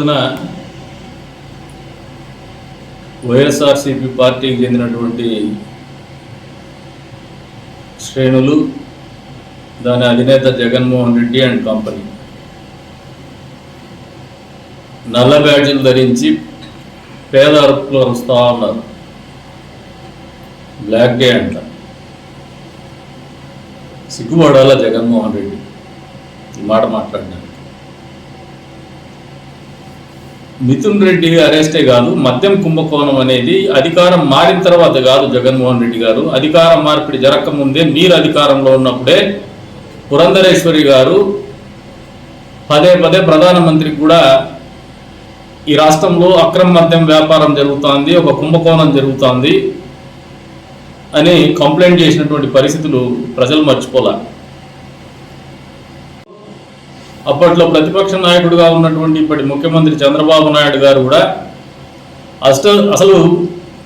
రోజున వైఎస్ఆర్సిపి పార్టీకి చెందినటువంటి శ్రేణులు దాని అధినేత జగన్మోహన్ రెడ్డి అండ్ కంపెనీ నల్ల బ్యాడ్జీలు ధరించి పేద అరుపులు అరుస్తూ ఉన్నారు. బ్లాక్ డే అంట. సిగ్గుపడాల జగన్మోహన్ రెడ్డి? ఈ మాట మాట్లాడినాను మిథున్ రెడ్డి అరెస్టే కాదు మద్యం కుంభకోణం అనేది అధికారం మారిన తర్వాత కాదు జగన్మోహన్ రెడ్డి గారు. అధికారం మార్పిడి జరగకముందే మీరు అధికారంలో ఉన్నప్పుడే పురంధరేశ్వరి గారు పదే పదే ప్రధానమంత్రికి కూడా ఈ రాష్ట్రంలో అక్రమ మద్యం వ్యాపారం జరుగుతోంది ఒక కుంభకోణం జరుగుతోంది అని కంప్లైంట్ చేసినటువంటి పరిస్థితులు ప్రజలు మర్చిపోలే అప్పట్లో ప్రతిపక్ష నాయకుడిగా ఉన్నటువంటి ఇప్పటి ముఖ్యమంత్రి చంద్రబాబు నాయుడు గారు కూడా అసలు అసలు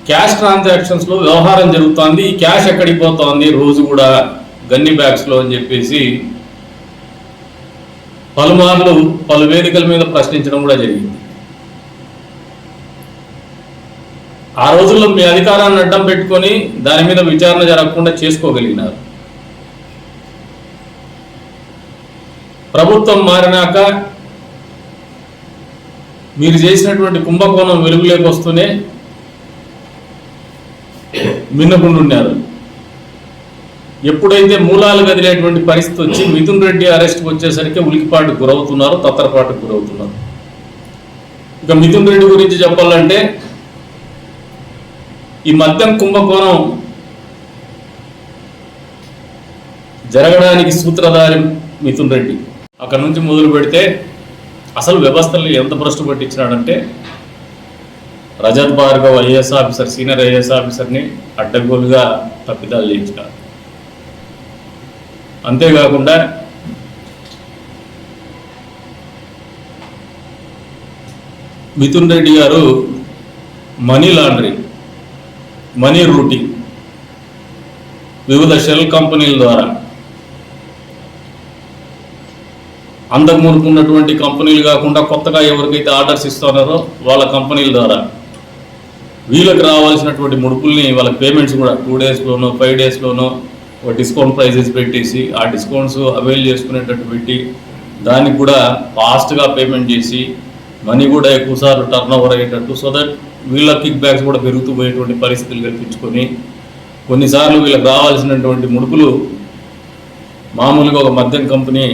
క్యాష్ ట్రాన్సాక్షన్స్లో వ్యవహారం జరుగుతోంది ఈ క్యాష్ ఎక్కడికి పోతోంది రోజు కూడా గన్ని బ్యాగ్స్లో అని చెప్పేసి పలుమార్లు పలు వేదికల మీద ప్రశ్నించడం కూడా జరిగింది. ఆ రోజుల్లో మీ అధికారాన్ని అడ్డం పెట్టుకొని దాని మీద విచారణ జరగకుండా చేసుకోగలిగినారు. ప్రభుత్వం మారినాక మీరు చేసినటువంటి కుంభకోణం వెలుగులోకి వస్తూనే మిన్నకుండున్నారు. ఎప్పుడైతే మూలాలు కదిలేటువంటి పరిస్థితి వచ్చి మిథున్ రెడ్డి అరెస్ట్కి వచ్చేసరికి ఉలికిపాటుకు గురవుతున్నారు తత్తరపాటుకు గురవుతున్నారు. ఇక మిథున్ రెడ్డి గురించి చెప్పాలంటే ఈ మద్యం కుంభకోణం జరగడానికి సూత్రధారి మిథున్ రెడ్డి. అక్కడ నుంచి మొదలు పెడితే అసలు వ్యవస్థలు ఎంత భ్రష్టు పట్టించినాడంటే Rajat Bhargav IAS officer senior IAS ఆఫీసర్ని అడ్డగోలుగా తప్పిదాలు చేయించినారు. అంతేకాకుండా Mithun Reddy garu money laundering money routing వివిధ షెల్ కంపెనీల ద్వారా అంతకు మునుకున్నటువంటి కంపెనీలు కాకుండా కొత్తగా ఎవరికైతే ఆర్డర్స్ ఇస్తున్నారో వాళ్ళ కంపెనీల ద్వారా వీళ్ళకి రావాల్సినటువంటి ముడుపుల్ని వాళ్ళ పేమెంట్స్ కూడా టూ డేస్లోనో ఫైవ్ డేస్లోనో ఒక డిస్కౌంట్ ప్రైజెస్ పెట్టేసి ఆ డిస్కౌంట్స్ అవైల్ చేసుకునేటట్టు పెట్టి దానికి కూడా ఫాస్ట్గా పేమెంట్ చేసి మనీ కూడా ఎక్కువసార్లు టర్న్ ఓవర్ అయ్యేటట్టు సో దట్ వీళ్ళ కిక్ బ్యాక్స్ కూడా పెరుగుతూ పోయేటువంటి పరిస్థితులు కల్పించుకొని కొన్నిసార్లు వీళ్ళకి రావాల్సినటువంటి ముడుపులు మామూలుగా ఒక మద్యం కంపెనీ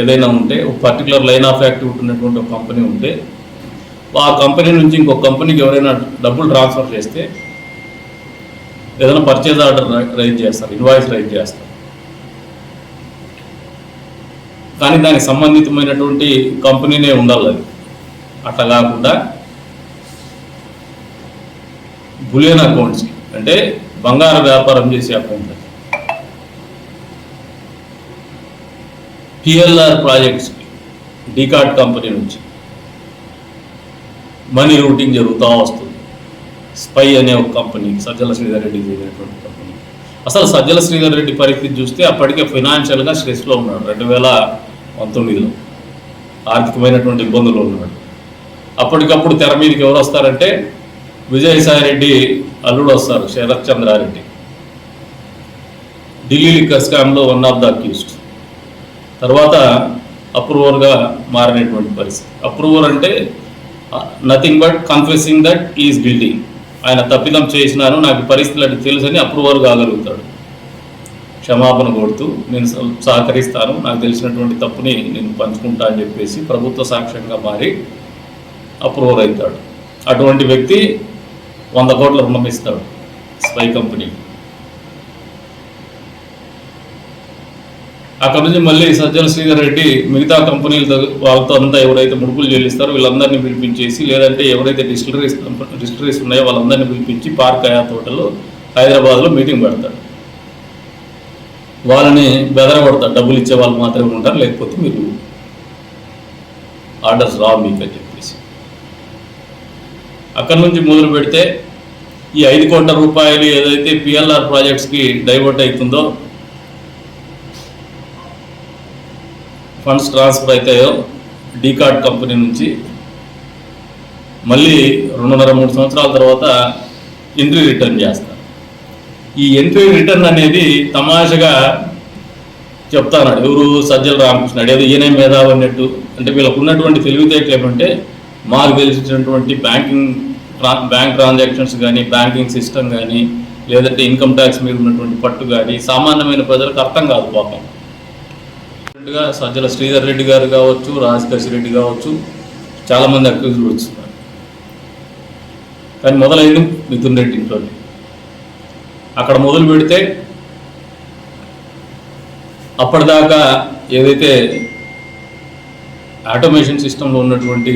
ఏదైనా ఉంటే ఒక పర్టికులర్ లైన్ ఆఫ్ యాక్టివిటీ ఉన్నటువంటి ఒక కంపెనీ ఉంటే ఆ కంపెనీ నుంచి ఇంకొక కంపెనీకి ఎవరైనా డబ్బులు ట్రాన్స్ఫర్ చేస్తే ఏదైనా పర్చేజ్ ఆర్డర్ రైజ్ చేస్తారు ఇన్వాయిస్ రైజ్ చేస్తారు. కానీ దానికి సంబంధితమైనటువంటి కంపెనీనే ఉండాలి అది. అట్లా కాకుండా బులియన్ అకౌంట్స్కి అంటే బంగారు వ్యాపారం చేసే అకౌంట్ పిఎల్ఆర్ ప్రాజెక్ట్స్కి డికాట్ కంపెనీ నుంచి. మనీ రూటింగ్ జరుగుతూ వస్తుంది. స్పై అనే ఒక కంపెనీ సజ్జల శ్రీధర్ రెడ్డి చేసినటువంటి కంపెనీ అసలు సజ్జల శ్రీధర్ రెడ్డి పరిస్థితి చూస్తే అప్పటికే ఫైనాన్షియల్గా స్ట్రెస్లో ఉన్నాడు. రెండు వేల పంతొమ్మిదిలో ఆర్థికమైనటువంటి ఇబ్బందులు ఉన్నాడు. అప్పటికప్పుడు తెర మీదకి ఎవరు వస్తారంటే విజయసాయి రెడ్డి అల్లుడు వస్తారు శరత్ చంద్రారెడ్డి. ఢిల్లీ లిక్కర్ స్కామ్లో వన్ ఆఫ్ ద అక్యూస్డ్ తర్వాత అప్రూవర్గా మారినటువంటి పరిస్థితి. అప్రూవర్ అంటే nothing but confessing that is guilty ఆయన తప్పిదం చేసినాను నాకు పరిస్థితులు అంటే తెలుసని అప్రూవర్ కాగలుగుతాడు క్షమాపణ కోరుతూ నేను సహకరిస్తాను నాకు తెలిసినటువంటి తప్పుని నేను పంచుకుంటా అని చెప్పేసి ప్రభుత్వ సాక్ష్యంగా మారి అప్రూవర్ అవుతాడు. అటువంటి వ్యక్తి వంద కోట్ల రుణం ఇస్తాడు స్పై కంపెనీ అక్కడ నుంచి మళ్ళీ సజ్జల శ్రీధర్ రెడ్డి మిగతా కంపెనీలతో వాళ్ళతో అంతా ఎవరైతే ముడుపులు చెల్లిస్తారో వీళ్ళందరినీ పిలిపించేసి లేదంటే ఎవరైతే డిస్టిలరీస్ డిస్టిలరీస్ ఉన్నాయో వాళ్ళందరినీ పిలిపించి పార్క్ అయా తోటలో హైదరాబాద్లో మీటింగ్ పెడతాడు వాళ్ళని బెదరగొడతారు. డబ్బులు ఇచ్చే వాళ్ళు మాత్రమే ఉంటారు లేకపోతే మీరు ఆర్డర్స్ రావు మీకు అని చెప్పేసి. అక్కడ నుంచి మొదలు పెడితే ఈ ఐదు కోట్ల రూపాయలు ఏదైతే పిఎల్ఆర్ ప్రాజెక్ట్స్కి డైవర్ట్ అవుతుందో ఫండ్స్ ట్రాన్స్ఫర్ అవుతాయో డీకార్డ్ కంపెనీ నుంచి. మళ్ళీ రెండున్నర మూడు సంవత్సరాల తర్వాత ఎంట్రీ రిటర్న్ చేస్తారు. ఈ ఎంట్రీ రిటర్న్ అనేది తమాషగా చెప్తాను ఎవరు సజ్జల రామకృష్ణ ఏదో ఈయనే మేధావి అన్నట్టు? అంటే వీళ్ళకు ఉన్నటువంటి తెలివితేటలు ఏమంటే మాకు తెలిసినటువంటి బ్యాంకింగ్ బ్యాంక్ ట్రాన్సాక్షన్స్ కానీ బ్యాంకింగ్ సిస్టమ్ కానీ లేదంటే ఇన్కమ్ ట్యాక్స్ మీద ఉన్నటువంటి పట్టు కానీ సామాన్యమైన ప్రజలకు అర్థం కాదు పాపం. గా సజ్జల శ్రీధర్ రెడ్డి గారు కావచ్చు రాజకేశ్ రెడ్డి కావచ్చు చాలామంది అక్యూజులు వచ్చినారు. కానీ మొదలైంది మిథున్ రెడ్డి ఇంట్లో అక్కడ మొదలు పెడితే అప్పటిదాకా ఏదైతే ఆటోమేషన్ సిస్టంలో ఉన్నటువంటి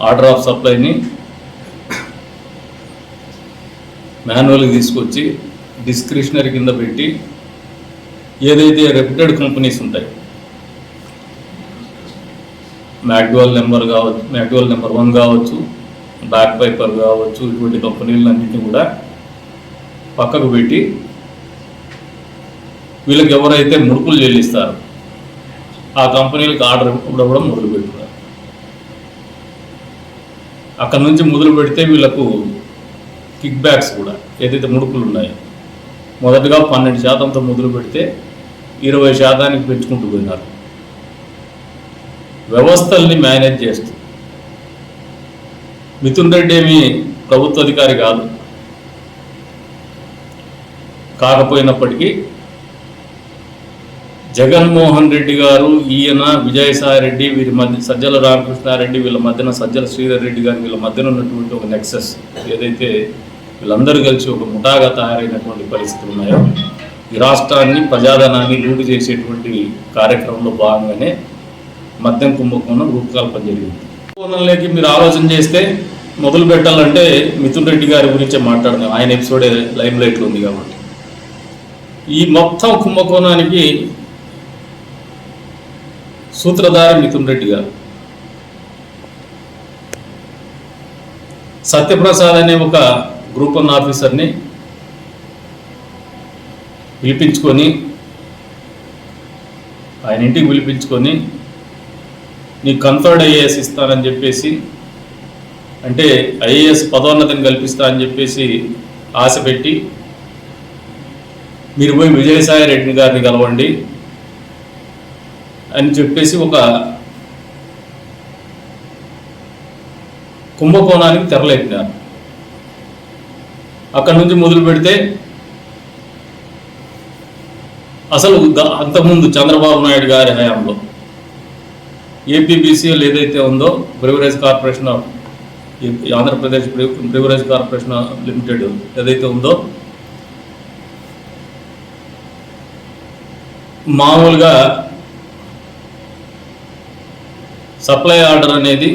ఆర్డర్ ఆఫ్ సప్లైని మాన్యువల్కి తీసుకొచ్చి డిస్క్రిషనరీ కింద పెట్టి ఏదైతే రెప్యూటెడ్ కంపెనీస్ ఉంటాయి మ్యాక్డువల్ నెంబర్ కావచ్చు మ్యాక్డువల్ నెంబర్ వన్ కావచ్చు బ్యాక్ పైపర్ కావచ్చు ఇటువంటి కంపెనీలన్నింటినీ కూడా పక్కకు పెట్టి వీళ్ళకి ఎవరైతే ముడుపులు చెల్లిస్తారో ఆ కంపెనీలకు ఆర్డర్ ఇవ్వడం మొదలు పెట్టున్నారు అక్కడ నుంచి మొదలు పెడితే వీళ్ళకు కిక్ బ్యాక్స్ కూడా ఏదైతే ముడుపులు ఉన్నాయో మొదటగా పన్నెండు శాతంతో మొదలు పెడితే ఇరవై శాతానికి పెంచుకుంటూ పోయినారు. వ్యవస్థల్ని మేనేజ్ చేస్తూ. మిథున్ రెడ్డి ఏమి ప్రభుత్వ అధికారి కాదు. కాకపోయినప్పటికీ జగన్మోహన్ రెడ్డి గారు ఈయన విజయసాయి రెడ్డి వీరి మధ్య సజ్జల రామకృష్ణారెడ్డి వీళ్ళ మధ్యన సజ్జల శ్రీధర్ రెడ్డి గారి వీళ్ళ మధ్యన ఉన్నటువంటి ఒక నెక్సెస్ ఏదైతే వీళ్ళందరూ కలిసి ఒక ముఠాగా తయారైనటువంటి పరిస్థితులు ఉన్నాయో ఈ రాష్ట్రాన్ని ప్రజాధనాన్ని లూటు చేసేటువంటి కార్యక్రమంలో భాగంగానే మద్యం కుంభకోణం రూపకల్పన జరిగింది. కుంభకోణంలోకి మీరు ఆలోచన చేస్తే మొదలు పెట్టాలంటే మిథున్ రెడ్డి గారి గురించే మాట్లాడినాం ఆయన ఎపిసోడే లైమ్ లైట్లో ఉంది కాబట్టి. ఈ మొత్తం కుంభకోణానికి సూత్రధారి మిథున్ రెడ్డి గారు. సత్యప్రసాద్ అనే ఒక గ్రూప్ ఆఫీసర్ని పిలిపించుకొని ఆయన ఇంటికి పిలిపించుకొని నీకు కన్ఫర్డ్ ఐఏఎస్ ఇస్తానని చెప్పేసి అంటే ఐఏఎస్ పదోన్నతిని కల్పిస్తా అని చెప్పేసి ఆశ పెట్టి మీరు పోయి విజయసాయి రెడ్డి గారిని కలవండి అని చెప్పేసి ఒక కుంభకోణానికి తెరలేపినారు. అక్కడి నుంచి మొదలు పెడితే అసలు అంతకుముందు చంద్రబాబు నాయుడు గారి హయాంలో ఏపీబీసీఎల్ ఏదైతే ఉందో beverage corporation of Andhra Pradesh beverage corporation limited ఏదైతే ఉందో మామూలుగా సప్లై ఆర్డర్ అనేది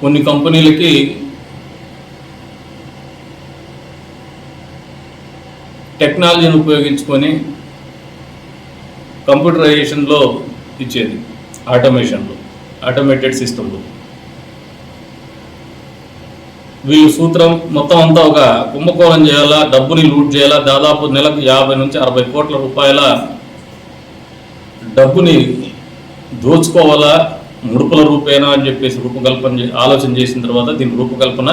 కొన్ని కంపెనీలకి టెక్నాలజీని ఉపయోగించుకొని కంప్యూటరైజేషన్లో ఇచ్చేది ఆటోమేషన్లో ఆటోమేటెడ్ సిస్టంలో. వీళ్ళు సూత్రం మొత్తం అంతా ఒక కుంభకోణం చేయాలా డబ్బుని లూట్ చేయాలా దాదాపు నెలకు యాభై నుంచి అరవై కోట్ల రూపాయల డబ్బుని దోచుకోవాలా ముడుపుల రూపేనా అని చెప్పేసి రూపకల్పన ఆలోచన చేసిన తర్వాత దీని రూపకల్పన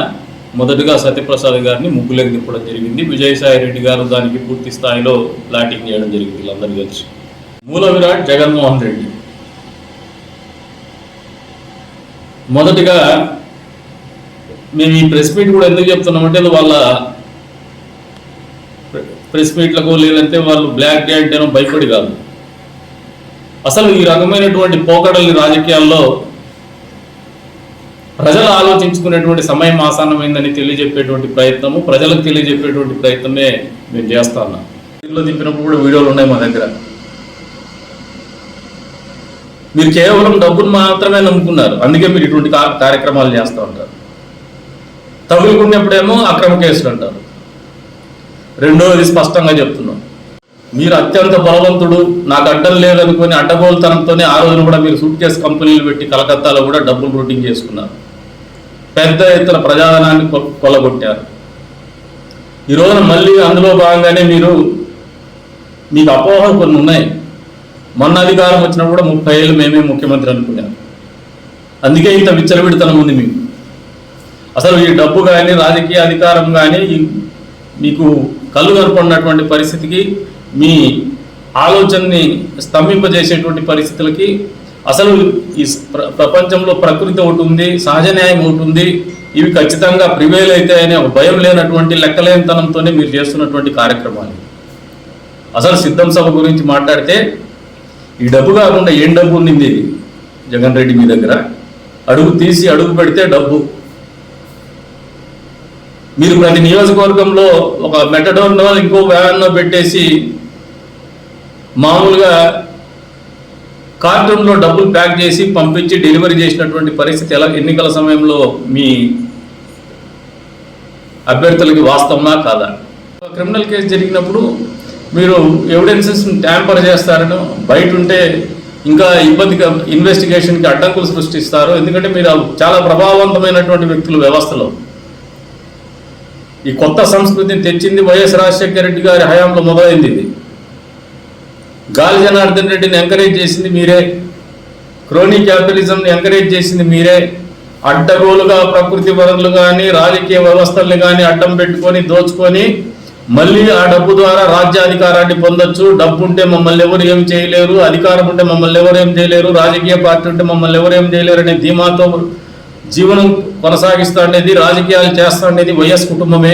మొదటగా సత్యప్రసాద్ గారిని ముగ్గులోకి తిప్పడం జరిగింది. విజయసాయి రెడ్డి గారు దానికి పూర్తి స్థాయిలో ప్లాటింగ్ చేయడం జరిగింది వీళ్ళందరూ కలిసి. మూల విరాట్ జగన్మోహన్ రెడ్డి. మొదటిగా మేము ఈ ప్రెస్ మీట్ కూడా ఎందుకు చెప్తున్నామంటే వాళ్ళ ప్రెస్ మీట్లకు లేదంటే వాళ్ళు బ్లాక్ డే అంటేనో భయపడి కాదు. అసలు ఈ రకమైనటువంటి పోకడల్ని రాజకీయాల్లో ప్రజలు ఆలోచించుకునేటువంటి సమయం ఆసన్నమైందని తెలియజెప్పేటువంటి ప్రయత్నము ప్రజలకు తెలియజెప్పేటువంటి ప్రయత్నమే మేము చేస్తా ఉన్నాం. ఇంట్లో దింపినప్పుడు కూడా వీడియోలు ఉన్నాయి మా దగ్గర. మీరు కేవలం డబ్బును మాత్రమే నమ్ముకున్నారు. అందుకే మీరు ఇటువంటి కార్యక్రమాలు చేస్తూ ఉంటారు. తగులుకున్నప్పుడేమో అక్రమ కేసులు అంటారు. రెండవది స్పష్టంగా చెప్తున్నాం. మీరు అత్యంత బలవంతుడు నాకు అడ్డం లేదనుకొని అడ్డగోలుతనంతోనే ఆ రోజున కూడా మీరు సూట్ కేసు కంపెనీలు పెట్టి కలకత్తాలో కూడా డబ్బులు రూటింగ్ చేసుకున్నారు. పెద్ద ఎత్తున ప్రజాధనాన్ని కొ- కొల్లగొట్టారు. ఈ మళ్ళీ అందులో భాగంగానే మీరు మీకు అపోహలు కొన్ని ఉన్నాయి. మొన్న అధికారం వచ్చినప్పుడు కూడా ముప్పై ఏళ్ళు మేమే ముఖ్యమంత్రి అనుకున్నాం. అందుకే ఇంత విచ్చలవిడితనం ఉంది మీకు. అసలు ఈ డబ్బు కానీ రాజకీయ అధికారం కానీ మీకు కళ్ళు కనపడినటువంటి పరిస్థితికి మీ ఆలోచనని స్తంభింపజేసేటువంటి పరిస్థితులకి అసలు ఈ ప్ర- ప్రపంచంలో ప్రకృతి ఒకటి ఉంది సహజ న్యాయం ఒకటి ఉంది ఇవి ఖచ్చితంగా ప్రివేల్ అవుతాయనే ఒక భయం లేనటువంటి లెక్కలేనితనంతోనే మీరు చేస్తున్నటువంటి కార్యక్రమాలు. అసలు సిద్ధం సభ గురించి మాట్లాడితే ఈ డబ్బు కాకుండా ఏం డబ్బు ఉండింది జగన్ రెడ్డి మీ దగ్గర? అడుగు తీసి అడుగు పెడితే డబ్బు. మీరు ప్రతి నియోజకవర్గంలో ఒక మెటడోన్నో ఇంకో వ్యానో పెట్టేసి మామూలుగా కార్టూన్లో డబ్బులు ప్యాక్ చేసి పంపించి డెలివరీ చేసినటువంటి పరిస్థితి ఎలా? ఎన్నికల సమయంలో మీ అభ్యర్థులకి వాస్తవమా కాదా? క్రిమినల్ కేసు జరిగినప్పుడు మీరు ఎవిడెన్సెస్ ట్యాంపర్ చేస్తారని బయట ఉంటే ఇంకా ఇబ్బందిగా ఇన్వెస్టిగేషన్కి అడ్డంకులు సృష్టిస్తారు. ఎందుకంటే మీరు చాలా ప్రభావవంతమైనటువంటి వ్యక్తులు వ్యవస్థలో. ఈ కొత్త సంస్కృతిని తెచ్చింది వైఎస్ రాజశేఖర రెడ్డి గారి హయాంలో మొదలైంది ఇది. గాలి జనార్దన్ రెడ్డిని ఎంకరేజ్ చేసింది మీరే. క్రోనీ క్యాపిటలిజంని ఎంకరేజ్ చేసింది మీరే. అడ్డగోలుగా ప్రకృతి వనరులు కానీ రాజకీయ వ్యవస్థల్ని కానీ అడ్డం పెట్టుకొని దోచుకొని మళ్ళీ ఆ డబ్బు ద్వారా రాజ్యాధికారాన్ని పొందొచ్చు. డబ్బు ఉంటే మమ్మల్ని ఎవరు ఏం చేయలేరు. అధికారం ఉంటే మమ్మల్ని ఎవరు ఏం చేయలేరు. రాజకీయ పార్టీ ఉంటే మమ్మల్ని ఎవరు ఏం చేయలేరు అనే ధీమాతో జీవనం కొనసాగిస్తాండేది రాజకీయాలు చేస్తా ఉండేది వైఎస్ కుటుంబమే.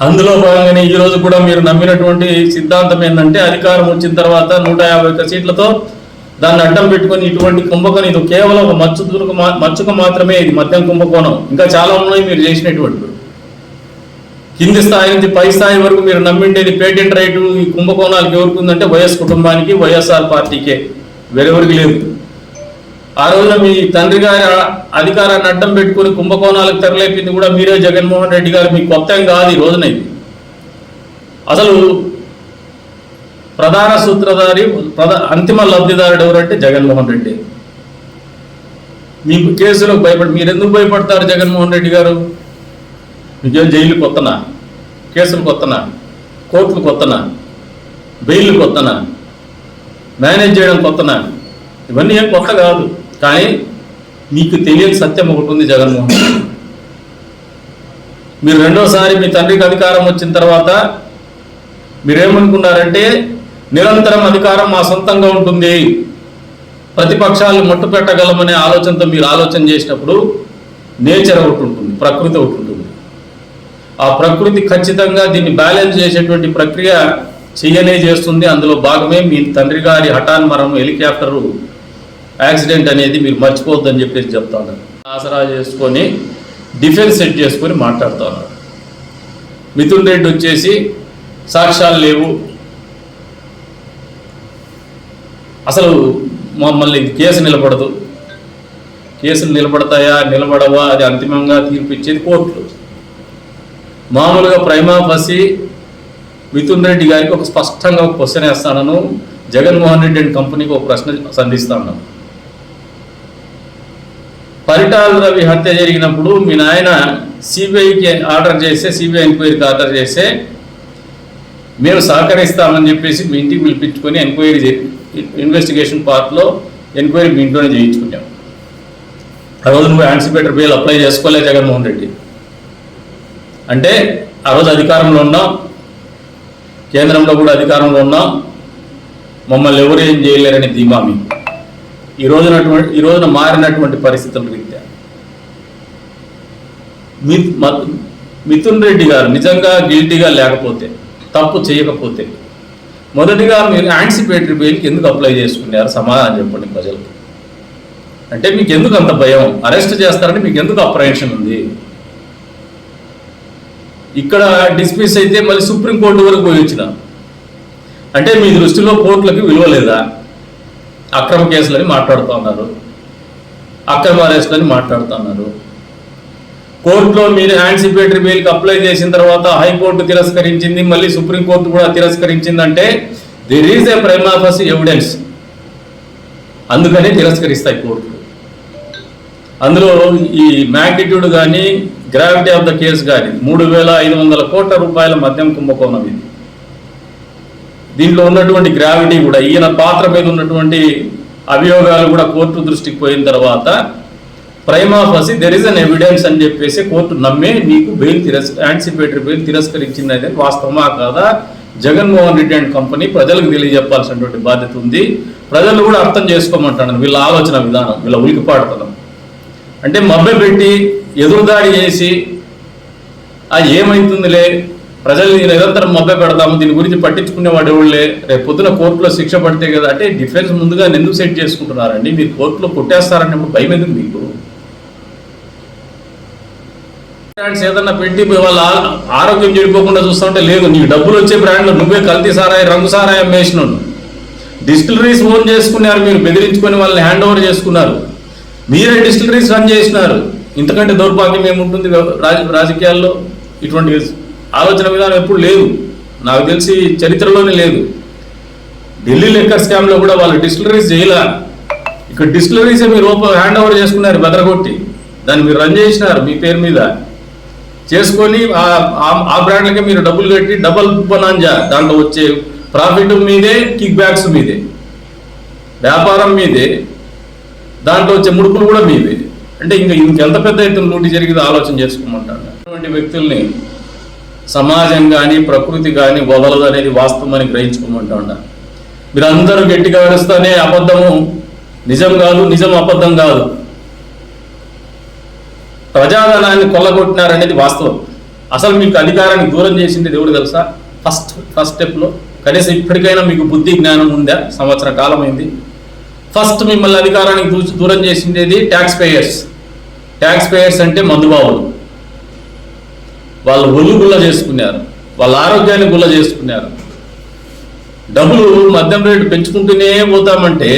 అందులో భాగంగానే ఈ రోజు కూడా మీరు నమ్మినటువంటి సిద్ధాంతం ఏంటంటే అధికారం వచ్చిన తర్వాత నూట యాభై ఒక్క సీట్లతో దాన్ని అడ్డం పెట్టుకొని ఇటువంటి కుంభకోణం ఇది కేవలం ఒక మచ్చు మచ్చుకు మాత్రమే ఇది మద్యం కుంభకోణం. ఇంకా చాలా ఉన్నాయి మీరు చేసినటువంటి కింది స్థాయి నుంచి పై స్థాయి వరకు మీరు నమ్మిండేది పేటెంట్ రైటు ఈ కుంభకోణాలకు ఎవరికి ఉందంటే వైఎస్ కుటుంబానికి వైఎస్ఆర్ పార్టీకే. వేరెవరికి లేదు. ఆ రోజున మీ తండ్రి గారి అధికారాన్ని అడ్డం పెట్టుకుని కుంభకోణాలకు తెరలేపింది కూడా మీరే జగన్మోహన్ రెడ్డి గారు. మీకు కొత్త కాదు ఈ రోజున ఇది. అసలు ప్రధాన సూత్రధారి ప్రధా అంతిమ లబ్ధిదారుడు ఎవరంటే జగన్మోహన్ రెడ్డి. మీకు కేసులకు భయపడి మీరు ఎందుకు భయపడతారు జగన్మోహన్ రెడ్డి గారు? మీకేం జైలు కొత్తనా? కేసులు కొత్తనా? కోర్టులు కొత్తనా? బెయిల్ కొత్తనా? మేనేజ్ చేయడం కొత్తనా? ఇవన్నీ ఏం కొత్త కాదు. కానీ మీకు తెలియని సత్యం ఒకటి ఉంది జగన్మోహన్ మీరు రెండోసారి మీ తండ్రికి అధికారం వచ్చిన తర్వాత మీరేమనుకున్నారంటే నిరంతరం అధికారం మా సొంతంగా ఉంటుంది. ప్రతిపక్షాలు మట్టు పెట్టగలమనే ఆలోచనతో మీరు ఆలోచన చేసినప్పుడు నేచర్ ఒకటి ఉంటుంది ప్రకృతి ఒకటి ఉంటుంది. ఆ ప్రకృతి ఖచ్చితంగా దీన్ని బ్యాలెన్స్ చేసేటువంటి ప్రక్రియ చేయనే చేస్తుంది. అందులో భాగమే మీ తండ్రి గారి హఠాన్ మరణం హెలికాప్టరు యాక్సిడెంట్ అనేది మీరు మర్చిపోవద్దని చెప్పేసి చెప్తా ఉన్నారు ఆసరా చేసుకొని డిఫెన్స్ సెట్ చేసుకొని మాట్లాడుతూ ఉన్నారు మిథున్ రెడ్డి వచ్చేసి సాక్ష్యాలు లేవు. అసలు మమ్మల్ని కేసు నిలబడదు. కేసులు నిలబడతాయా నిలబడవా అది అంతిమంగా తీర్పు ఇచ్చేది కోర్టులు. మామూలుగా ప్రైమా ఫసి మిథున్ రెడ్డి గారికి ఒక స్పష్టంగా ఒక క్వశ్చన్ వేస్తాను జగన్మోహన్ రెడ్డి అండ్ కంపెనీకి ఒక ప్రశ్న సంధిస్తాను. పరిటాల రవి హత్య జరిగినప్పుడు మీ నాయన సిబిఐకి ఆర్డర్ చేస్తే సిబిఐ ఎంక్వైరీకి ఆర్డర్ చేస్తే మేము సహకరిస్తామని చెప్పేసి మీ ఇంటికి పిలిపించుకొని ఎంక్వైరీ చే ఇన్వెస్టిగేషన్ పార్ట్లో ఎంక్వైరీ మీ ఇంట్లోనే చేయించుకున్నాం ఆ రోజు నువ్వు యాంటిసిపేటర్ బిల్ అప్లై చేసుకోలే జగన్మోహన్ రెడ్డి. అంటే ఆ రోజు అధికారంలో ఉన్నాం. కేంద్రంలో కూడా అధికారంలో ఉన్నాం. మమ్మల్ని ఎవరు ఏం చేయలేరని ధీమా మీకు ఈ రోజునటువంటి ఈ రోజున మారినటువంటి పరిస్థితుల రీత్యా. మ- మిథున్ రెడ్డి గారు నిజంగా గిల్టీగా లేకపోతే తప్పు చేయకపోతే మొదటిగా మీరు యాంటిసిపేటరీ బెయిల్కి ఎందుకు అప్లై చేసుకున్నారు? సమాధానం చెప్పండి ప్రజలకు. అంటే మీకు ఎందుకు అంత భయం? అరెస్ట్ చేస్తారని మీకు ఎందుకు అప్రహెన్షన్ ఉంది? ఇక్కడ డిస్మిస్ అయితే మళ్ళీ సుప్రీంకోర్టు వరకు పోయి వచ్చిన. అంటే మీ దృష్టిలో కోర్టులకు విలువ లేదా? అక్రమ కేసులని మాట్లాడుతూ ఉన్నారు అక్రమ అరెస్టులని మాట్లాడుతున్నారు. కోర్టులో మీరు యాంటిసిపేటరీ బెయిల్కి అప్లై చేసిన తర్వాత హైకోర్టు తిరస్కరించింది మళ్ళీ సుప్రీంకోర్టు కూడా తిరస్కరించిందంటే దిర్ ఈజ్ ఏ ప్రైమాఫస్ ఎవిడెన్స్ అందుకనే తిరస్కరిస్తాయి కోర్టులు. అందులో ఈ మ్యాగ్నిట్యూడ్ కానీ గ్రావిటీ ఆఫ్ ద కేసు కానీ మూడు వేల ఐదు వందల కోట్ల రూపాయల మద్యం కుంభకోణం ఇది. దీంట్లో ఉన్నటువంటి గ్రావిటీ కూడా ఈయన పాత్ర మీద ఉన్నటువంటి అభియోగాలు కూడా కోర్టు దృష్టికి పోయిన తర్వాత prima facie there is an evidence అని చెప్పేసి కోర్టు నమ్మే నీకు బెయిల్ తిరస్ యాంటిసిపేటరీ బెయిల్ తిరస్కరించింది అనేది వాస్తవమా కాదా? జగన్మోహన్ రెడ్డి అండ్ కంపెనీ ప్రజలకు తెలియజెప్పాల్సినటువంటి బాధ్యత ఉంది. ప్రజలు కూడా అర్థం చేసుకోమంటాను వీళ్ళ ఆలోచన విధానం వీళ్ళ ఉలికిపాడుతనం అంటే మభ్య పెట్టి ఎదురుదాడి చేసి ఆ ఏమైతుందిలే? ప్రజల్ని నిరంతరం మభ్య పెడతాము దీని గురించి పట్టించుకునేవాడు ఎవళ్ళే రేపు పొద్దున కోర్టులో శిక్ష పడితే కదా అంటే డిఫెన్స్ ముందుగా ఎందుకు సెట్ చేసుకుంటున్నారండి. మీరు కోర్టులో కొట్టేస్తారన్నప్పుడు భయం ఎందుకు మీకు? బ్రాండ్స్ ఏదన్నా పెట్టి వాళ్ళ ఆరోగ్యం చెడిపోకుండా చూస్తుంటే లేదు. నీకు డబ్బులు వచ్చే బ్రాండ్లు నువ్వే కల్తీ సారాయి రంగు సారాయి అమ్మేసినావు డిస్టిలరీస్ ఓన్ చేసుకున్నారు మీరు బెదిరించుకొని వాళ్ళని హ్యాండ్ ఓవర్ చేసుకున్నారు. మీరే డిస్టిలరీస్ రన్ చేసినారు. ఇంతకంటే దౌర్భాగ్యం ఏముంటుంది రాజ- రాజకీయాల్లో? ఇటువంటి ఆలోచన విధానం ఎప్పుడు లేదు. నాకు తెలిసి చరిత్రలోనే లేదు. ఢిల్లీ లెక్కర్ స్కామ్లో కూడా వాళ్ళు డిస్టిలరీస్ చేయలే. ఇక్కడ డిస్టిలరీసే మీరు హ్యాండ్ ఓవర్ చేసుకున్నారు బెదరగొట్టి. దాన్ని మీరు రన్ చేసినారు మీ పేరు మీద. చేసుకొని ఆ- బ్రాండ్లకే మీరు డబ్బులు కట్టి డబల్ బనాంజా దాంట్లో వచ్చే ప్రాఫిట్ మీదే కిక్ బ్యాక్స్ మీదే. వ్యాపారం మీదే. దాంట్లో వచ్చే ముడుపులు కూడా మీవే. అంటే ఇంకా ఇంకెంత పెద్ద ఎత్తున లూటి జరిగిందో ఆలోచన చేసుకోమంటాడు వ్యక్తుల్ని సమాజం కానీ ప్రకృతి కానీ వదలదు అనేది వాస్తవమని గ్రహించుకోమంటా ఉండ. మీరు అందరూ గట్టిగా అరుస్తూనే అబద్ధము నిజం కాదు నిజం అబద్ధం కాదు. ప్రజాధనాన్ని కొల్లగొట్టినారనేది వాస్తవం. అసలు మీకు అధికారాన్ని దూరం చేసింది దేవుడు తెలుసా? ఫస్ట్ ఫస్ట్ స్టెప్లో కనీసం ఇప్పటికైనా మీకు బుద్ధి జ్ఞానం ఉందా? సంవత్సర కాలం అయింది. ఫస్ట్ మిమ్మల్ని అధికారానికి దూరం చేసింది ట్యాక్స్ పేయర్స్ ట్యాక్స్ పేయర్స్ అంటే మందుబాబులు వాళ్ళు ఒళ్ళు గుల్ల చేసుకున్నారు. వాళ్ళ ఆరోగ్యాన్ని గుల్ల చేసుకున్నారు. డబ్బులు మద్యం రేటు పెంచుకుంటూనే పోతామంటే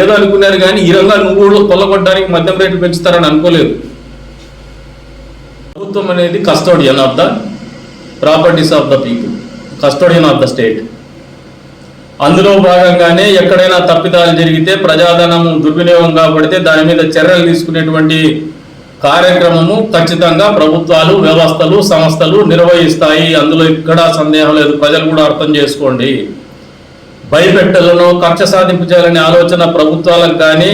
ఏదో అనుకున్నారు కానీ ఈ రంగా నువ్వు కూడా కొల్లగొట్టడానికి మద్యం రేటు పెంచుతారని అనుకోలేదు. ప్రభుత్వం అనేది custodian of the properties of the people custodian of the state అందులో భాగంగానే ఎక్కడైనా తప్పిదాలు జరిగితే ప్రజాధనం దుర్వినియోగం కాబడితే దాని మీద చర్యలు తీసుకునేటువంటి కార్యక్రమము ఖచ్చితంగా ప్రభుత్వాలు వ్యవస్థలు సంస్థలు నిర్వహిస్తాయి. అందులో ఎక్కడా సందేహం లేదు. ప్రజలు కూడా అర్థం చేసుకోండి. భయపెట్టలను కక్ష సాధింపు చేయాలనే ఆలోచన ప్రభుత్వాలకు కానీ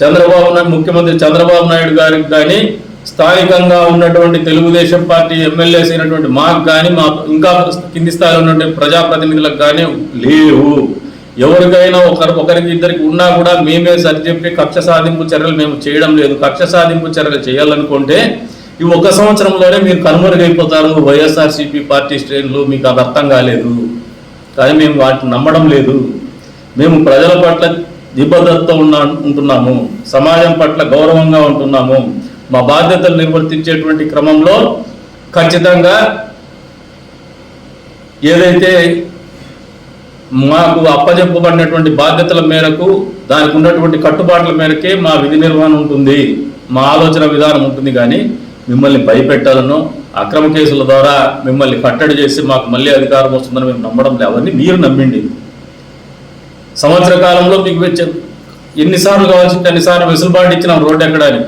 చంద్రబాబు నాయుడు ముఖ్యమంత్రి చంద్రబాబు నాయుడు గారికి కానీ స్థానికంగా ఉన్నటువంటి తెలుగుదేశం పార్టీ ఎమ్మెల్యేస్ అయినటువంటి మాకు కానీ మా ఇంకా కింది స్థాయిలో ఉన్నటువంటి ప్రజాప్రతినిధులకు కానీ లేవు. ఎవరికైనా ఒకరి ఒకరికి ఇద్దరికి ఉన్నా కూడా మేమే సరిచెప్పి కక్ష సాధింపు చర్యలు మేము చేయడం లేదు. కక్ష సాధింపు చర్యలు చేయాలనుకుంటే ఈ ఒక సంవత్సరంలోనే మీరు కనుమరుగైపోతారు. వైఎస్ఆర్సీపీ పార్టీ శ్రేణులు మీకు అది అర్థం కాలేదు. కానీ మేము వాటిని నమ్మడం లేదు. మేము ప్రజల పట్ల నిబద్ధతతో ఉన్నా ఉంటున్నాము. సమాజం పట్ల గౌరవంగా ఉంటున్నాము. మా బాధ్యతలు నిర్వర్తించేటువంటి క్రమంలో ఖచ్చితంగా ఏదైతే మాకు అప్పజెప్పబడినటువంటి బాధ్యతల మేరకు దానికి ఉన్నటువంటి కట్టుబాట్ల మేరకే మా విధి నిర్వహణ ఉంటుంది మా ఆలోచన విధానం ఉంటుంది కానీ మిమ్మల్ని భయపెట్టాలనో అక్రమ కేసుల ద్వారా మిమ్మల్ని కట్టడి చేసి మాకు మళ్ళీ అధికారం వస్తుందని మేము నమ్మడం లేవని మీరు నమ్మిండి. సంవత్సర కాలంలో మీకు వచ్చే ఎన్నిసార్లు కావాల్సింటే అన్నిసార్లు వెసులుబాటు ఇచ్చినాం రోడ్డు ఎక్కడానికి.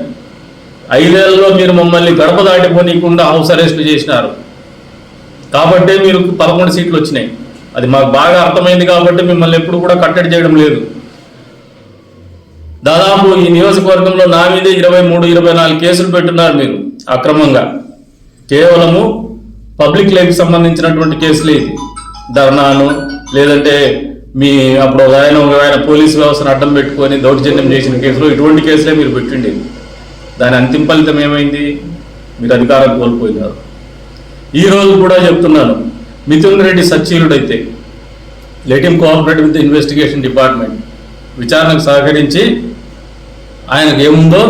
ఐదేళ్ళలో మీరు మమ్మల్ని గడప దాటిపోనీయకుండా హౌస్ అరెస్ట్ చేసినారు. కాబట్టే మీరు పదకొండు సీట్లు వచ్చినాయి. అది మాకు బాగా అర్థమైంది కాబట్టి మిమ్మల్ని ఎప్పుడు కూడా కట్టడి చేయడం లేదు. దాదాపు ఈ నియోజకవర్గంలో నా మీదే ఇరవై మూడు ఇరవై నాలుగు కేసులు పెట్టున్నారు మీరు అక్రమంగా. కేవలము పబ్లిక్ లైఫ్ సంబంధించినటువంటి కేసులే ఇది. ధర్నాను లేదంటే మీ అప్పుడు ఒక ఆయన ఒక ఆయన పోలీసు వ్యవస్థను అడ్డం పెట్టుకొని దౌర్జన్యం చేసిన కేసులు ఇటువంటి కేసులే మీరు పెట్టిండి దాని అంతిమ ఫలితం ఏమైంది? మీరు అధికారం కోల్పోయినారు. ఈరోజు కూడా చెప్తున్నాను Mithun Reddy సచ్చీలుడైతే let him cooperate with investigation department విచారణకు సహకరించి ఆయనకు ఏముందో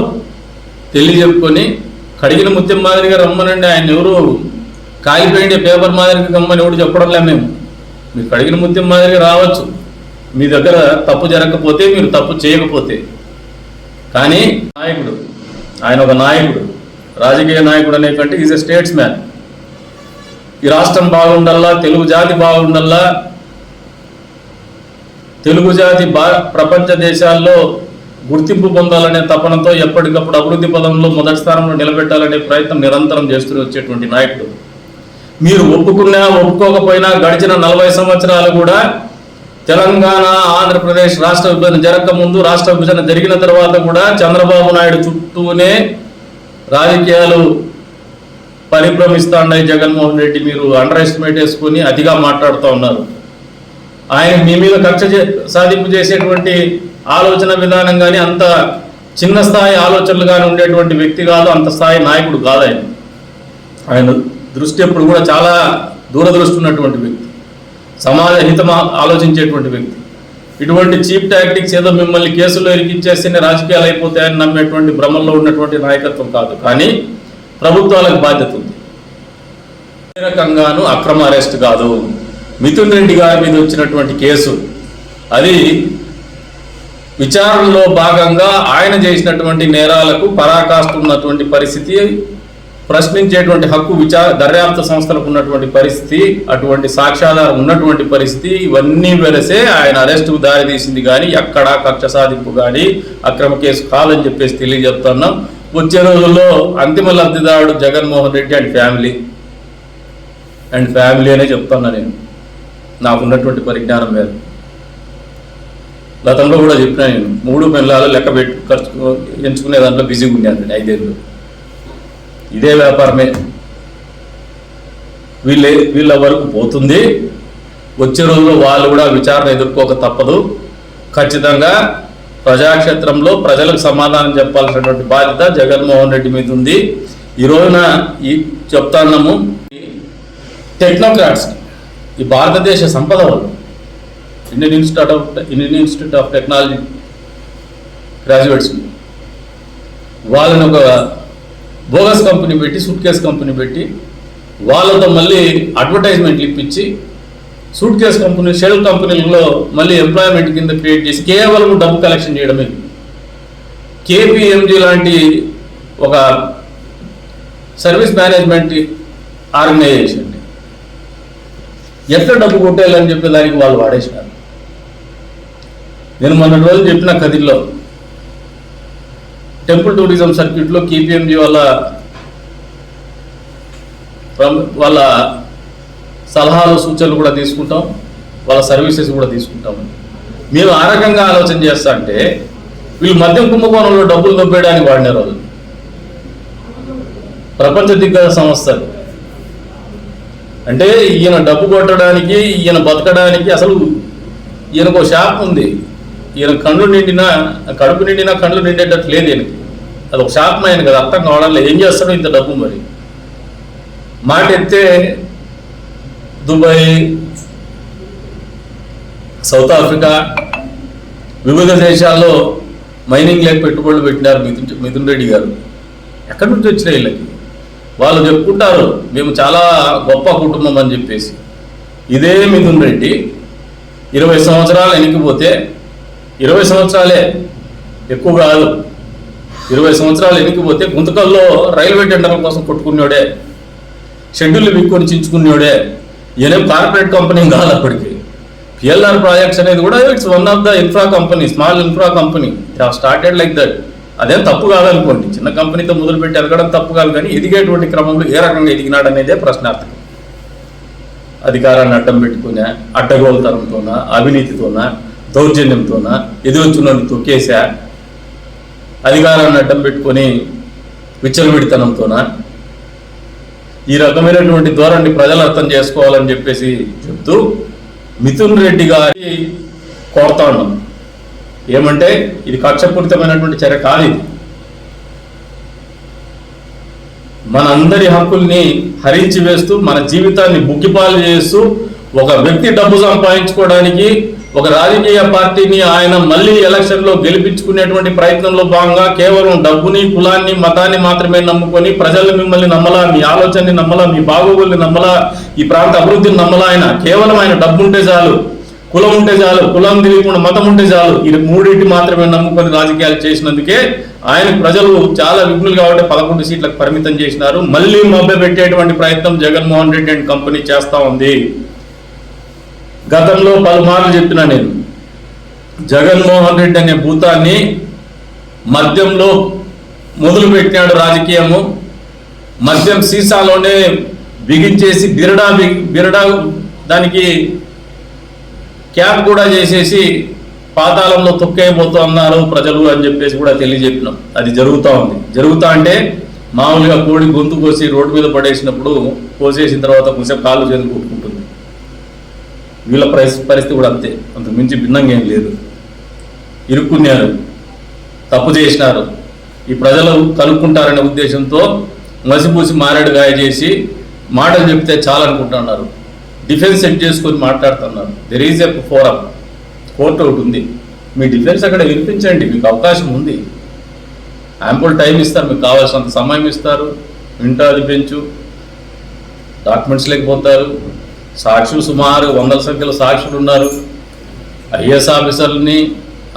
తెలియజెప్పుకొని కడిగిన ముత్యం మాదిరిగా రమ్మనండి ఆయన ఎవరు? కాలిపోయిండే పేపర్ మాదిరిగా రమ్మని ఎవడు చెప్పడంలే మేము. మీరు కడిగిన ముత్యం మాదిరిగా రావచ్చు. మీ దగ్గర తప్పు జరగకపోతే మీరు తప్పు చేయకపోతే. కానీ నాయకుడు ఆయన ఒక నాయకుడు రాజకీయ నాయకుడు అనే కంటే ఈజ్ ఎ స్టేట్స్ మ్యాన్ ఈ రాష్ట్రం బాగుండల్లా తెలుగు జాతి బాగుండల్లా తెలుగు జాతి బా ప్రపంచ దేశాల్లో గుర్తింపు పొందాలనే తపనతో ఎప్పటికప్పుడు అభివృద్ధి పదంలో మొదటి స్థానంలో నిలబెట్టాలనే ప్రయత్నం నిరంతరం చేస్తూ వచ్చేటువంటి నాయకుడు. మీరు ఒప్పుకున్నా ఒప్పుకోకపోయినా గడిచిన నలభై సంవత్సరాలు కూడా తెలంగాణ ఆంధ్రప్రదేశ్ రాష్ట్ర విభజన జరగక ముందు రాష్ట్ర విభజన జరిగిన తర్వాత కూడా చంద్రబాబు నాయుడు చుట్టూనే రాజకీయాలు పరిభ్రమిస్తున్నాయి జగన్మోహన్ రెడ్డి మీరు అండర్ ఎస్టిమేట్ వేసుకుని అతిగా మాట్లాడుతూ ఉన్నారు. ఆయన మీ మీద కక్ష సాధింపు చేసేటువంటి ఆలోచన విధానం కానీ అంత చిన్న స్థాయి ఆలోచనలు కానీ ఉండేటువంటి వ్యక్తి కాదు అంత స్థాయి నాయకుడు కాదు ఆయన. ఆయన దృష్టి ఎప్పుడు కూడా చాలా దూరదృష్టి ఉన్నటువంటి వ్యక్తి. సమాజ హితం ఆలోచించేటువంటి వ్యక్తి. ఇటువంటి చీప్ టాక్టిక్స్ ఏదో మిమ్మల్ని కేసులో ఇరికించేస్తేనే రాజకీయాలు అయిపోతాయని నమ్మేటువంటి భ్రమంలో ఉన్నటువంటి నాయకత్వం కాదు. కానీ ప్రభుత్వాలకు బాధ్యత ఉంది. ఏ రకంగాను అక్రమ అరెస్ట్ కాదు. మిథున్ రెడ్డి గారి మీద వచ్చినటువంటి కేసు అది విచారణలో భాగంగా ఆయన చేసినటువంటి నేరాలకు పరాకాష్ట ఉన్నటువంటి పరిస్థితి ప్రశ్నించేటువంటి హక్కు విచార దర్యాప్తు సంస్థలకు ఉన్నటువంటి పరిస్థితి అటువంటి సాక్ష్యాధారం ఉన్నటువంటి పరిస్థితి ఇవన్నీ వెరసే ఆయన అరెస్టుకు దారి తీసింది కానీ ఎక్కడా కక్ష సాధింపు కానీ అక్రమ కేసు కాదని చెప్పేసి తెలియజెప్తున్నాం వచ్చే రోజుల్లో అంతిమ లబ్ధిదారుడు Jaganmohan Reddy and family. And family అనే చెప్తున్నా నేను. నాకున్నటువంటి పరిజ్ఞానం మీద గతంలో కూడా చెప్పినా నేను. మూడు పిల్లలు లెక్క పెట్టు ఖర్చు ఎంచుకునే దాంట్లో బిజీగా ఉన్నాను ఐదేళ్ళు. ఇదే వ్యాపారమే. వీళ్ళే వీళ్ళ వరకు పోతుంది. వచ్చే రోజుల్లో వాళ్ళు కూడా విచారణ ఎదుర్కోక తప్పదు. ఖచ్చితంగా ప్రజాక్షేత్రంలో ప్రజలకు సమాధానం చెప్పాల్సినటువంటి బాధ్యత జగన్మోహన్ రెడ్డి మీద ఉంది. ఈ రోజున ఈ చెప్తాన్నాము టెక్నోక్రాట్స్ ఈ భారతదేశ సంపద వాళ్ళు Indian institute of Indian institute of technology graduates వాళ్ళని ఒక బోగస్ కంపెనీ పెట్టి సూట్ కేస్ కంపెనీ పెట్టి వాళ్ళతో మళ్ళీ అడ్వర్టైజ్మెంట్లు ఇప్పించి సూట్ కేస్ కంపెనీ షెల్ కంపెనీలలో మళ్ళీ ఎంప్లాయ్మెంట్ కింద క్రియేట్ చేసి కేవలం డబ్బు కలెక్షన్ చేయడమే. కేపీఎంజీ లాంటి ఒక సర్వీస్ మేనేజ్మెంట్ ఆర్గనైజేషన్ ఎట్లా డబ్బు కొట్టేయాలని చెప్పే దానికి వాళ్ళు వాడేసినారు. నేను మొన్న రోజులు చెప్పిన కదిల్లో టెంపుల్ టూరిజం సర్క్యూట్లో కేపీఎంజీ వాళ్ళ వాళ్ళ సలహాలు సూచనలు కూడా తీసుకుంటాం. వాళ్ళ సర్వీసెస్ కూడా తీసుకుంటాం. మేము ఆ రకంగా ఆలోచన చేస్తా అంటే వీళ్ళు మద్యం కుంభకోణంలో డబ్బులు దొబ్బేయడానికి వాడిన రోజు ప్రపంచ దిగ్గజ సంస్థలు. అంటే ఈయన డబ్బు కొట్టడానికి ఈయన బతకడానికి అసలు ఈయనకు ఒక షాప్ ఉంది. ఈయన కళ్ళు నిండినా కడుపు నిండినా కళ్ళు నిండేటట్టు లేదు ఈయనకి. అది ఒక షాప్ ఆయన కదా అర్థం కావడం లేదు ఏం చేస్తాడో ఇంత డబ్బు మరి. మాట ఎత్తే దుబాయ్ సౌత్ ఆఫ్రికా వివిధ దేశాల్లో మైనింగ్ లేక పెట్టుబడులు పెట్టినారు మిథున్ మిథున్ రెడ్డి గారు. ఎక్కడి నుంచి వచ్చినాయి వీళ్ళకి? వాళ్ళు చెప్పుకుంటారు మేము చాలా గొప్ప కుటుంబం అని చెప్పేసి. ఇదే మిథున్ రెడ్డి ఇరవై సంవత్సరాలు వెనక్కిపోతే ఇరవై సంవత్సరాలే ఎక్కువ కాదు. ఇరవై సంవత్సరాలు వెనక్కిపోతే గుంతకల్లో రైల్వే టెండర్ల కోసం కొట్టుకున్నాడే షెడ్యూల్ విక్కొని చించుకున్నాడే ఈయన కార్పొరేట్ కంపెనీ కాదు అప్పటికి. పిఎల్ఆర్ ప్రాజెక్ట్స్ అనేది కూడా it's one of the infra company small infra company. Started like that అదేం తప్పు కాదనుకోండి. చిన్న కంపెనీతో మొదలుపెట్టి ఎదగడం తప్పు కాదు కానీ ఎదిగేటువంటి క్రమంలో ఏ రకంగా ఎదిగినాడు అనేదే ప్రశ్నార్థకం. అధికారాన్ని అడ్డం పెట్టుకునే అడ్డగోలుతనంతోనా అవినీతితోనా దౌర్జన్యంతోనా ఎదురొచ్చున్నది తొక్కేసా అధికారాన్ని అడ్డం పెట్టుకొని విచ్చలవిడితనంతోన ఈ రకమైనటువంటి ధోరణి ప్రజలు అర్థం చేసుకోవాలని చెప్పేసి చెప్తూ మిథున్ రెడ్డి గారి కోరుతా ఉన్నాం ఏమంటే ఇది కక్షపూరితమైనటువంటి చర్య కాదు ఇది. మనందరి హక్కుల్ని హరించి వేస్తూ మన జీవితాన్ని బుగ్గిపాలు చేస్తూ ఒక వ్యక్తి డబ్బు సంపాదించుకోవడానికి ఒక రాజకీయ పార్టీని ఆయన మళ్ళీ ఎలక్షన్లో గెలిపించుకునేటువంటి ప్రయత్నంలో భాగంగా కేవలం డబ్బుని కులాన్ని మతాన్ని మాత్రమే నమ్ముకొని ప్రజలు మిమ్మల్ని నమ్మలా మీ ఆలోచనని నమ్మలా మీ బాగోగుల్ని నమ్మలా ఈ ప్రాంత అభివృద్ధిని నమ్మలా ఆయన. కేవలం ఆయన డబ్బు ఉంటే చాలు కులం ఉంటే చాలు కులం తెలియకుండా మతం ఉంటే చాలు ఇది మూడింటి మాత్రమే నమ్ముకొని రాజకీయాలు చేసినందుకే ఆయన ప్రజలు చాలా విఘ్నులు కాబట్టి పదకొండు సీట్లకు పరిమితం చేసినారు. మళ్ళీ మభ్య పెట్టేటువంటి ప్రయత్నం జగన్మోహన్ రెడ్డి అండ్ కంపెనీ చేస్తా ఉంది. గతంలో పలుమార్లు చెప్పిన నేను జగన్మోహన్ రెడ్డి అనే భూతాన్ని మద్యంలో మొదలుపెట్టినాడు రాజకీయము. మద్యం సీసాలోనే బిగించేసి బిరడా బి- బిరడా దానికి క్యాప్ కూడా చేసేసి పాతాళంలో తొక్కేయబోతున్నారు ప్రజలు అని చెప్పేసి కూడా తెలియజెప్పినాం. అది జరుగుతూ ఉంది. జరుగుతా అంటే మామూలుగా కోడి గొంతు కోసి రోడ్డు మీద పడేసినప్పుడు కోసేసిన తర్వాత కొంచెం కాళ్ళు చేతులు వీళ్ళ పరిస్థితి పరిస్థితి కూడా అంతే. అంతకు మించి భిన్నంగా ఏం లేదు. ఇరుక్కున్నారు. తప్పు చేసినారు. ఈ ప్రజలు కనుక్కుంటారనే ఉద్దేశంతో మసిపూసి మారేడు గాయ చేసి మాటలు చెప్తే చాలనుకుంటున్నారు. డిఫెన్స్ సెట్ చేసుకొని మాట్లాడుతున్నారు. There is a forum court ఒకటి ఉంది. మీ డిఫెన్స్ అక్కడ వినిపించండి. మీకు అవకాశం ఉంది. యాంపుల్ టైం ఇస్తారు. మీకు కావాల్సినంత సమయం ఇస్తారు. వింటా బెంచు డాక్యుమెంట్స్ లేకపోతారు. సాక్షులు సుమారు వందల సంఖ్యలో సాక్షులు ఉన్నారు. ఐఏఎస్ ఆఫీసర్ని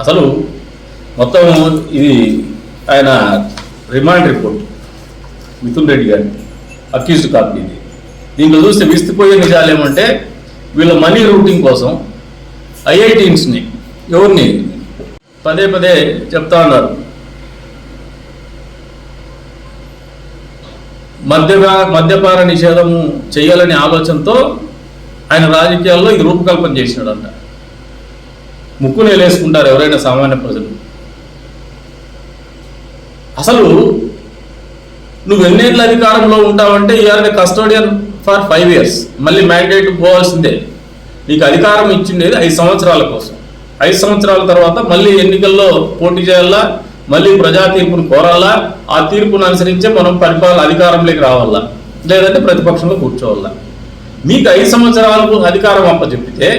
అసలు మొత్తం ఇది ఆయన రిమాండ్ రిపోర్ట్. మిథున్ రెడ్డి గారి అక్యూజ్డ్ కాపీ ఇది. దీంట్లో చూస్తే విస్తుపోయే నిజాలు ఏమంటే వీళ్ళ మనీ రూటింగ్ కోసం ఐఐటీన్స్ని ఎవరిని పదే పదే చెప్తా ఉన్నారు. మద్యపా మద్యపాన నిషేధము చేయాలనే ఆలోచనతో ఆయన రాజకీయాల్లో ఇది రూపకల్పన చేసినాడంట. ముక్కులు నేలేసుకుంటారు ఎవరైనా సామాన్య ప్రజలు. అసలు నువ్వు ఎన్నేళ్ళ అధికారంలో ఉంటావంటే you are the custodian for five years. మళ్ళీ మ్యాండేట్ పోవాల్సిందే. నీకు అధికారం ఇచ్చిండేది ఐదు సంవత్సరాల కోసం. ఐదు సంవత్సరాల తర్వాత మళ్ళీ ఎన్నికల్లో పోటీ చేయాలా? మళ్ళీ ప్రజా తీర్పును కోరాలా? ఆ తీర్పును అనుసరించే మనం పరిపాలన అధికారంలోకి రావాలా? లేదంటే ప్రతిపక్షంలో కూర్చోవాలా? మీకు ఐదు సంవత్సరాలకు అధికారం అప్పచెప్పితే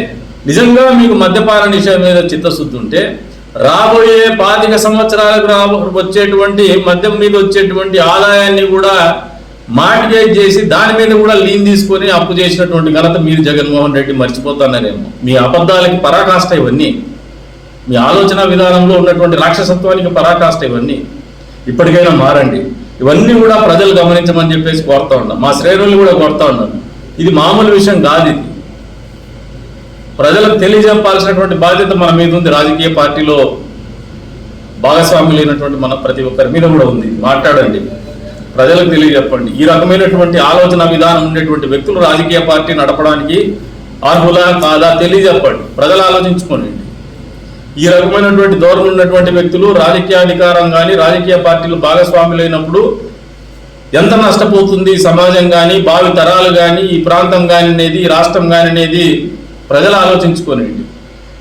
నిజంగా మీకు మద్యపాన నిషేధం మీద చిత్తశుద్ధి ఉంటే రాబోయే పాతిక సంవత్సరాలకు రా వచ్చేటువంటి మద్యం మీద వచ్చేటువంటి ఆదాయాన్ని కూడా మార్టిగేజ్ చేసి దాని మీద కూడా లీన్ తీసుకొని అప్పు చేసినటువంటి ఘనత మీరు జగన్మోహన్ రెడ్డి మర్చిపోతున్నారేమో మీ అబద్ధాలకి పరాకాష్ట ఇవన్నీ. మీ ఆలోచన విధానంలో ఉన్నటువంటి రాక్షసత్వానికి పరాకాష్ట ఇవన్నీ. ఇప్పటికైనా మారండి. ఇవన్నీ కూడా ప్రజలు గమనించమని చెప్పేసి కోరుతా ఉన్నాం. మా శ్రేణులు కూడా కోరుతా ఉన్నాను ఇది మామూలు విషయం కాదు ఇది. ప్రజలకు తెలియజెప్పాల్సినటువంటి బాధ్యత మన మీద ఉంది. రాజకీయ పార్టీలో భాగస్వాములైనటువంటి మన ప్రతి ఒక్కరి మీద కూడా ఉంది. మాట్లాడండి. ప్రజలకు తెలియజెప్పండి. ఈ రకమైనటువంటి ఆలోచన విధానం ఉండేటువంటి వ్యక్తులు రాజకీయ పార్టీ నడపడానికి అర్హులా కాదా తెలియజెప్పండి. ప్రజలు ఆలోచించుకోండి. ఈ రకమైనటువంటి ధోరణి ఉన్నటువంటి వ్యక్తులు రాజకీయ అధికారం కానీ రాజకీయ పార్టీలు భాగస్వాములైనప్పుడు ఎంత నష్టపోతుంది సమాజం కానీ భావి తరాలు కానీ ఈ ప్రాంతం కానీ అనేది ఈ రాష్ట్రం కానీ అనేది ప్రజలు ఆలోచించుకోనండి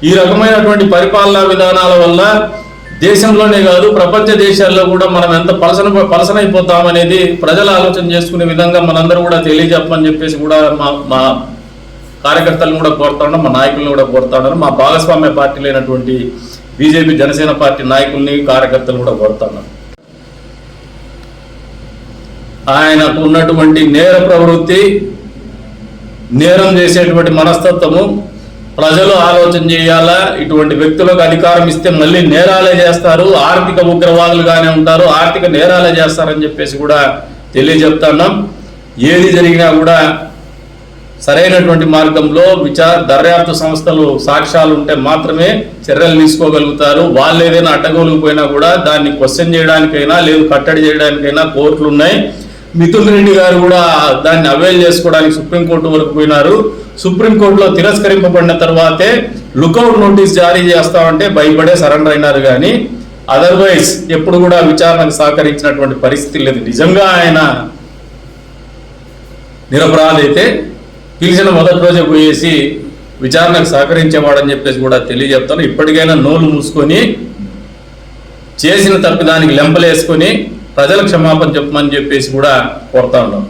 ఈ రకమైనటువంటి పరిపాలనా విధానాల వల్ల దేశంలోనే కాదు ప్రపంచ దేశాల్లో కూడా మనం ఎంత పలసన పలసనైపోతామనేది ప్రజలు ఆలోచన చేసుకునే విధంగా మనందరూ కూడా తెలియజెప్పని చెప్పేసి కూడా మా మా కార్యకర్తలను కూడా కోరుతా ఉన్నాం మా నాయకులను కూడా కోరుతా ఉన్నారు మా భాగస్వామ్య పార్టీలు అయినటువంటి బీజేపీ జనసేన పార్టీ నాయకుల్ని కార్యకర్తలు కూడా కోరుతా ఆయనకు ఉన్నటువంటి నేర ప్రవృత్తి నేరం చేసేటువంటి మనస్తత్వము ప్రజలు ఆలోచన చేయాలా? ఇటువంటి వ్యక్తులకు అధికారం ఇస్తే మళ్ళీ నేరాలే చేస్తారు ఆర్థిక ఉగ్రవాదులుగానే ఉంటారు ఆర్థిక నేరాలే చేస్తారని చెప్పేసి కూడా తెలియజెప్తున్నాం ఏది జరిగినా కూడా సరైనటువంటి మార్గంలో విచార దర్యాప్తు సంస్థలు సాక్ష్యాలు ఉంటే మాత్రమే చర్యలు తీసుకోగలుగుతారు. వాళ్ళు ఏదైనా అడ్డగోలుకు పోయినా కూడా దాన్ని క్వశ్చన్ చేయడానికైనా లేదు కట్టడి చేయడానికైనా కోర్టులు ఉన్నాయి. మిథున్ రెడ్డి గారు కూడా దాన్ని అవైల్ చేసుకోవడానికి సుప్రీంకోర్టు వరకు పోయినారు. సుప్రీంకోర్టులో తిరస్కరింపబడిన తర్వాతే లుకౌట్ నోటీస్ జారీ చేస్తామంటే భయపడే సరెండర్ అయినారు కానీ అదర్వైజ్ ఎప్పుడు కూడా విచారణకు సహకరించినటువంటి పరిస్థితి లేదు. నిజంగా ఆయన నిరపరాధైతే పిలిచిన మొదటి రోజే పోయేసి విచారణకు సహకరించేవాడని చెప్పేసి కూడా తెలియజెప్తాను ఇప్పటికైనా నోలు మూసుకొని చేసిన తప్పిదానికి లెంపలేసుకొని ప్రజలకు క్షమాపణ చెప్పమని చెప్పేసి కూడా కోరుతా ఉన్నాం.